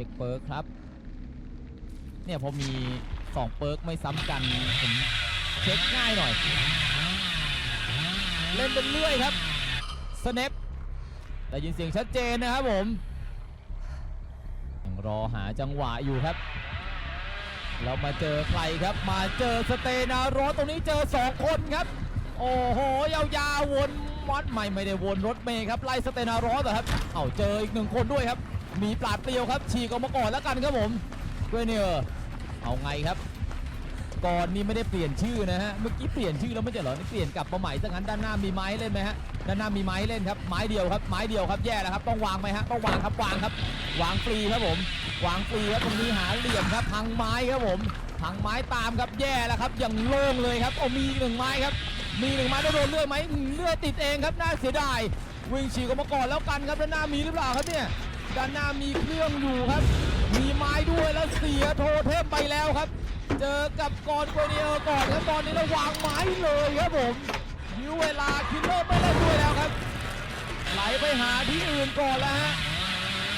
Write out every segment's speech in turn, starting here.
ช็คเปิร์กครับ เนี่ยพอมี 2 เปิร์กไม่ซ้ำกันผมเช็คง่ายหน่อย เล่นเป็นเรื่อยครับสเนปได้ยินเสียงชัดเจนนะครับผมยังรอหาจังหวะอยู่ครับ เรามาเจอใครครับ มาเจอสเตนาโรสตรงนี้เจอ 2 คนครับ โอ้โหยาวๆวนวัดไม่ไม่ได้วนรถเมย์ครับไล่สเตนาโรสเหรอครับ เอาเจออีกหนึ่งคนด้วยครับ มีปราดเปรียวครับฉีกออกมาก่อนแล้วกันครับผมเกรเนียร์เอาไงครับ ก่อนนี้ไม่ได้เปลี่ยนชื่อนะฮะเมื่อกี้เปลี่ยนชื่อแล้วไม่ใช่เหรอนี่เปลี่ยนกลับมาใหม่ซะงั้นด้านหน้ามีไม้เล่นไหมฮะด้านหน้ามีไม้เล่นครับไม้เดียวครับไม้เดียวครับแย่แล้วครับต้องวางไหมฮะต้องวางครับวางครับ วางฟรีครับผมวางฟรีครับตรงนี้หาเหลี่ยมครับพังไม้ครับผมพังไม้ตามครับแย่แล้วครับอย่างโล่งเลยครับเอามีหนึ่งไม้ครับ มีหนึ่งไม้แล้วโดนเลื่อยไหมอืมเลื่อยติดเองครับน่าเสียดายวิ่งฉีกออกมาก่อนแล้วกันครับด้านหน้ามีหรือเปล่าครับเนี่ย ด้านหน้ามีเครื่องอยู่ครับ มีไม้ด้วยแล้วเสียโทเทมไปแล้วครับ เจอกับกอนโกเนียก่อนครับตอนนี้เราวางไม้เลยครับผมยื้อเวลาคิลเลอร์ไม่เล่นด้วยแล้วครับ ไหลไปหาที่อื่นก่อนแล้วฮะ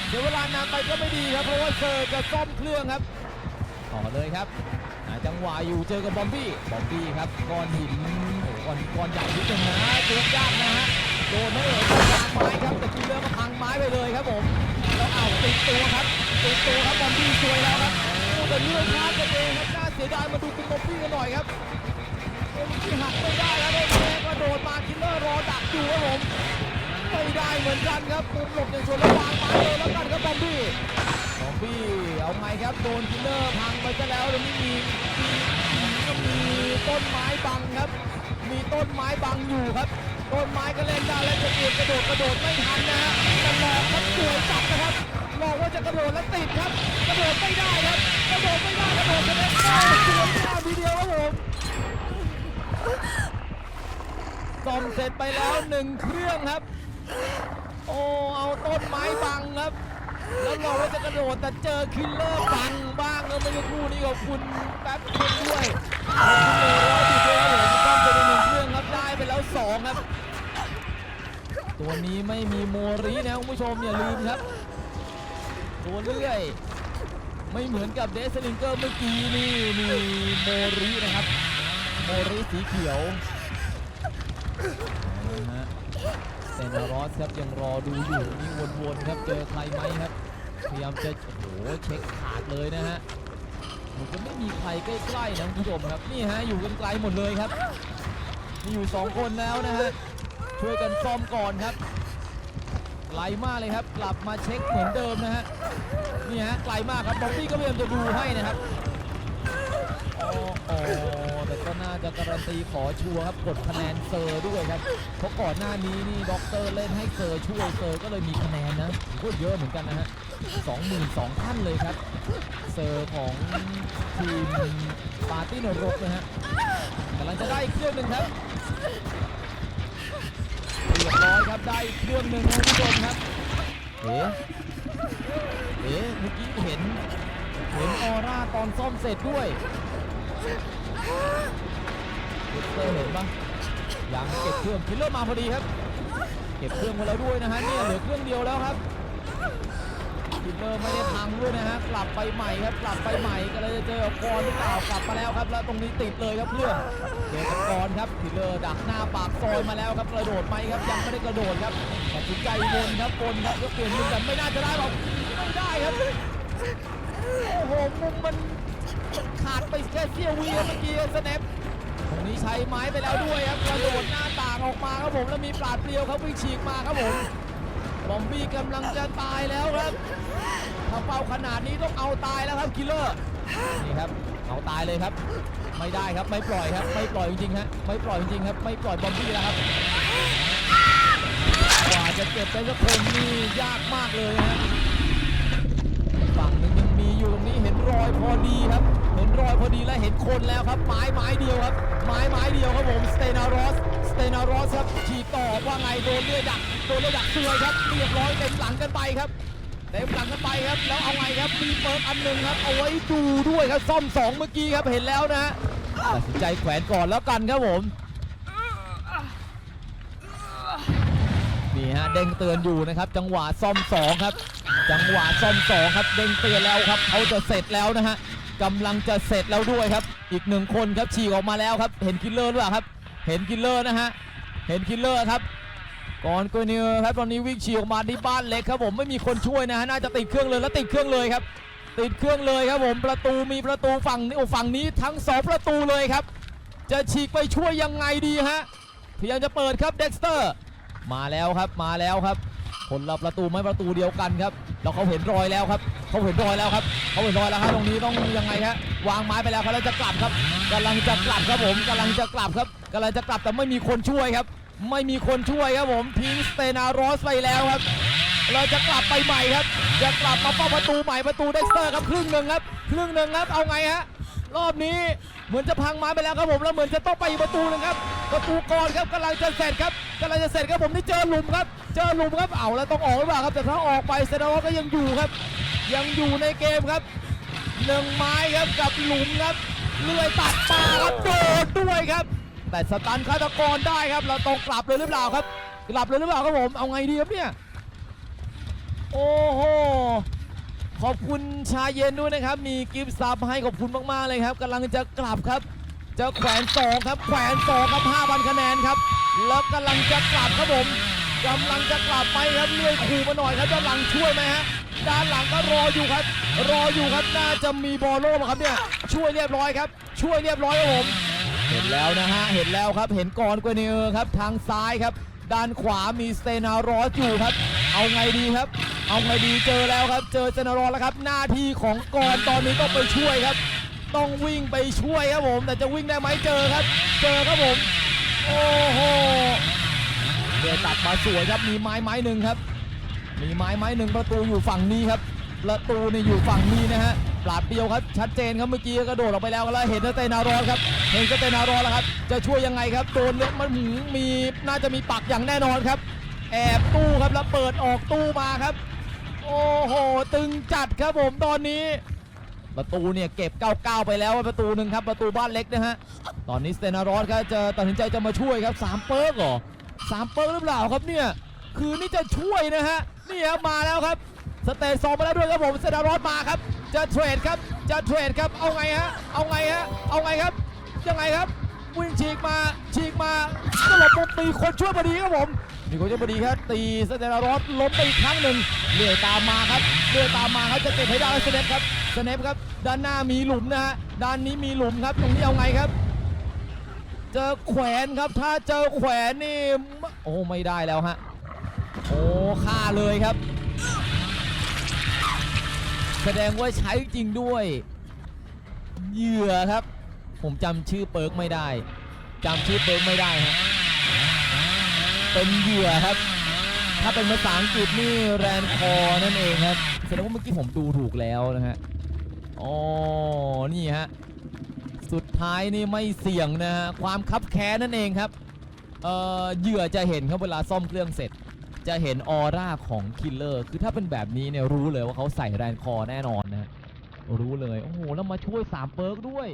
เดี๋ยวเวลานานไปก็ไม่ดีครับเพราะว่าเซอร์จะซ่อมเครื่องครับต่อเลยครับจังหวะอยู่เจอกับบอมบี้บอมบี้ครับก้อนหินโอ้ก้อนก้อนใหญ่นิดนึงนะเจุกยากนะฮะโดนไม่เอ่ยตรงกลางไม้ครับแต่คิลเลอร์ก็พังไม้ไปเลยครับผม แล้วเอาติดตัวครับติดตัวครับบอมบี้ซวยแล้วครับโอ้แต่เลื่อนพลาดกันเองครับน่าเสียดายมาดูคุณบอมบี้กันหน่อยครับบอมบี้หักไม่ได้แล้วโดนแม่กระโดดมาคิลเลอร์รอดักอยู่ครับผมไม่ได้เหมือนกันครับมุมหลบอย่างชนระวางไม้เลยแล้วกันครับบอมบี้บอมบี้เอาไงครับโดนคิลเลอร์พังไปซะแล้วเดี๋ยวนี้มีมีมีต้นไม้บังครับ มีต้นไม้บังอยู่ครับ ต้นไม้ก็เล่นได้แล้วจะเกียกระโดดกระโดดไม่ทันนะฮะแต่หลอกครับสวยจับนะครับหลอกว่าจะกระโดดแล้วติดครับ กระโดดไม่ได้ครับ กระโดดไม่ได้กระโดดจะได้ได้สวยงามทีเดียวครับผมซ่อมเสร็จไปแล้วหนึ่งเครื่องครับ โอ้เอาต้นไม้บังครับ แล้วบอกว่าจะกระโดดแต่เจอคิลเลอร์บังบ้างเออเมื่อสักครู่นี้ขอบคุณแป๊บคุณด้วยขอบคุณเลยร้อยติดด้วยครับผมต้องเป็นหนึ่ง ไปแล้วสองครับ ตัวนี้ไม่มีโมรินะคุณผู้ชมอย่าลืมครับ ตัวเลื่อย ไม่เหมือนกับเดสลิงเกอร์เมื่อกี้นี่มีโมรินะครับ โมริสีเขียวเซนารอสครับยังรอดูอยู่นี่วนๆครับเจอใครไหมครับ พยายามจะโอ้โหเช็คขาดเลยนะฮะมันจะไม่มีใครใกล้ๆนะคุณผู้ชมครับนี่ฮะอยู่กันไกลหมดเลยครับ มีอยู่สองคนแล้วนะฮะช่วยกันซ่อมก่อนครับไกลมากเลยครับ กลับมาเช็คเหมือนเดิมนะฮะนี่ฮะไกลมากครับบอบบี้ก็พยายามจะดูให้นะครับโอ้โอ้แต่ก็น่าจะการันตีขอชัวร์ครับกดคะแนนเซอร์ด้วยครับเพราะก่อนหน้านี้นี่ด็อกเตอร์เล่นให้เซอร์ช่วยเซอร์ก็เลยมีคะแนนนะก็เยอะเหมือนกันนะฮะสองหมื่นสองท่านเลยครับ เซอร์ของทีมปาร์ตี้นรกนะฮะกำลังจะได้อีกเครื่องหนึ่งครับเรียบร้อยครับ ได้อีกเครื่องหนึ่งนะคุณผู้ชมครับเอ๊ะเอ๊ะเมื่อกี้เห็น เห็นออร่าตอนซ่อมเสร็จด้วยด็อกเตอร์เห็นปะยังเก็บเครื่องคิลเลอร์มาพอดีครับ เก็บเครื่องมาแล้วด้วยนะฮะเนี่ยเหลือเครื่องเดียวแล้วครับ คิเลอร์ไม่ได้พังด้วยนะฮะ กลับไปใหม่ครับกลับไปใหม่ก็เลยจะเจอกับกรหรือเปล่ากลับมาแล้วครับ แล้วตรงนี้ติดเลยครับเครื่องเจอกับกรครับคิเลอร์ดักหน้าปากซอยมาแล้วครับกระโดดไหมครับยังไม่ได้กระโดดครับตัดสินใจวนครับวนครับก็เปลี่ยนมุมกันไม่น่าจะได้หรอกไม่ได้ครับโอ้โหมุมมันขาดไปแค่เสี้ยววิเมื่อกี้สแนปตรงนี้ใช้ไม้ไปแล้วด้วยครับกระโดดหน้าต่างออกมาครับผมแล้วมีปราดเปรียวครับวิ่งฉีกมาครับผม บอมบี้กำลังจะตายแล้วครับถ้าเป้าขนาดนี้ต้องเอาตายแล้วครับคิลเลอร์นี่ครับเอาตายเลยครับ ไม่ได้ครับไม่ปล่อยครับ ไม่ปล่อยจริงๆฮะไม่ปล่อยจริงๆครับ ไม่ปล่อยบอมบี้แล้วครับกว่าจะเก็บได้สักคนนี่ยากมากเลยฮะฝั่งหนึงยังมีอยู่ตรงนี้เห็นรอยพอดีครับ เห็นรอยพอดีและเห็นคนแล้วครับไม้ไม้เดียวครับไม้ไม้เดียวครับผมสเตนารอสสารอสครับฉีดต่อว่าไงโดนเลือดดักโดนเลือดดักซวยครับเรียบร้อยเต็มหลังกันไปครับเต็มหลังกันไปครับแล้วเอาไงครับมีเปิร์กอันหนึ่งครับเอาไว้ดูด้วยครับซ่อมสองเมื่อกี้ครับเห็นแล้วนะฮะตัดสินใจแขวนก่อนแล้วกันครับผมนี่ฮะเด้งเตือนอยู่นะครับ จังหวะซ่อมสองครับ จังหวะซ่อมสองครับเด้งเตือนแล้วครับเขาจะเสร็จแล้วนะฮะกำลังจะเสร็จแล้วด้วยครับ อีกหนึ่งคนครับฉีกออกมาแล้วครับ เห็นคิลเลอร์หรือเปล่าครับ เห็นคิลเลอร์นะฮะ เห็นคิลเลอร์ครับก่อนโกเนียครับตอนนี้วิ่งฉีกออกมาที่บ้านเล็กครับผมไม่มีคนช่วยนะฮะน่าจะติดเครื่องเลยแล้วติดเครื่องเลยครับ ติดเครื่องเลยครับผมประตูมีประตูฝั่งนี้โอ้ฝั่งนี้ทั้งสองประตูเลยครับ จะฉีกไปช่วยยังไงดีฮะพยายามจะเปิดครับเด็กสเตอร์ มาแล้วครับมาแล้วครับ คนละประตูไม่ประตูเดียวกันครับแล้วเขาเห็นรอยแล้วครับเขาเห็นรอยแล้วครับเขาเห็นรอยแล้วครับตรงนี้ต้องยังไงฮะวางไม้ไปแล้วครับแล้วจะกลับครับกำลังจะกลับครับผมกำลังจะกลับครับกำลังจะกลับแต่ไม่มีคนช่วยครับ ไม่มีคนช่วยครับผมทิ้งสเตนารอสไปแล้วครับ เราจะกลับไปใหม่ครับ จะกลับมาเป้าประตูใหม่ประตูเด็กเตอร์ครับครึ่งหนึ่งครับครึ่งหนึ่งครับเอาไงฮะ รอบนี้เหมือนจะพังไม้ไปแล้วครับผมแล้วเหมือนจะต้องไปอีกประตูนึงครับประตูก่อนครับกำลังจะเสร็จครับกำลังจะเสร็จครับผมนี่เจอหลุมครับ เจอหลุมครับเอาแล้วต้องออกหรือเปล่าครับแต่ถ้าออกไปเซนารอสก็ยังอยู่ครับ ยังอยู่ในเกมครับหนึ่งไม้ครับกับหลุมครับเลื่อยตัดปาครับโดดด้วยครับ แต่สตันฆาตกรได้ครับเราต้องกลับเลยหรือเปล่าครับกลับเลยหรือเปล่าครับผมเอาไงดีครับเนี่ยโอ้โห ขอบคุณชาเย็นด้วยนะครับ มีกิฟต์ซับให้ขอบคุณมากๆเลยครับกำลังจะกลับครับ จะแขวนสองครับ แขวนสองครับ5,000คะแนนครับ แล้วกำลังจะกลับครับผมกำลังจะกลับไปครับเลื่อยขู่มาหน่อยครับด้านหลังช่วยไหมฮะด้านหลังก็รออยู่ครับ รออยู่ครับน่าจะมีบอลโล่ครับเนี่ยช่วยเรียบร้อยครับ ช่วยเรียบร้อยครับผมเห็นแล้วนะฮะเห็นแล้วครับเห็นก่อนกวเนอร์ครับทางซ้ายครับ ด้านขวามีสเตนารอสอยู่ครับ เอาไงดีครับ เอาไงดีเจอแล้วครับ เจอเตนารอสแล้วครับ หน้าที่ของกอนตอนนี้ต้องไปช่วยครับ ต้องวิ่งไปช่วยครับผม แต่จะวิ่งได้ไหมเจอครับ เจอครับผม โอ้โหเดือตัดมาสวยครับ มีไม้ไม้หนึ่งครับ มีไม้ไม้หนึ่งประตูอยู่ฝั่งนี้ครับ ประตูนี่อยู่ฝั่งนี้นะฮะปราดเปียวครับ ชัดเจนครับเมื่อกี้กระโดดออกไปแล้วแล้วเห็นเตนารอสครับ เห็นเตนารอสแล้วครับ จะช่วยยังไงครับโดนมันหืมมีน่าจะมีปักอย่างแน่นอนครับ แอบตู้ครับแล้วเปิดออกตู้มาครับ โอ้โห ตึงจัดครับผมตอนนี้ ประตูเนี่ยเก็บ99ไปแล้วประตูหนึ่งครับประตูบ้านเล็กนะฮะตอนนี้สเตนารอสครับจะตัดสินใจจะมาช่วยครับสามเปิร์กเหรอสามเปิร์กหรือเปล่าครับเนี่ยคือนี่จะช่วยนะฮะนี่ครับมาแล้วครับสเตนสองมาแล้วด้วยครับผมสเตนารอสมาครับจะเทรดครับจะเทรดครับเอาไงฮะเอาไงฮะเอาไงครับยังไงครับวิ่งฉีกมาฉีกมาตลบมุมตีคนช่วยพอดีครับผม นช่วยพอดีครับตีสเตนารอสล้มไปอีกครั้งหนึ่งเลื่อยตามมาครับเลื่อยตามมาครับจะเก็บให้ได้สเนปครับสเนปครับ ด้านหน้ามีหลุมนะฮะด้านนี้มีหลุมครับตรงนี้เอาไงครับ เจอแขวนครับถ้าเจอแขวนนี่โอ้ไม่ได้แล้วฮะโอ้ฆ่าเลยครับ แสดงว่าใช้จริงด้วยเหยื่อครับ ผมจำชื่อเปิร์กไม่ได้จำชื่อเปิร์กไม่ได้ฮะ เป็นเหยื่อครับ ถ้าเป็นภาษาอังกฤษนี่แรนคอนั่นเองครับแสดงว่าเมื่อกี้ผมดูถูกแล้วนะฮะอ๋อนี่ฮะสุดท้ายนี่ไม่เสี่ยงนะฮะความคับแค้นนั่นเองครับเอ่อเหยื่อจะเห็นครับเวลาซ่อมเครื่องเสร็จ จะเห็นออร่าของคิลเลอร์คือถ้าเป็นแบบนี้เนี่ยรู้เลยว่าเขาใส่แรนคอแน่นอนนะรู้เลยโอ้โหแล้วมาช่วย3เปิร์กด้วย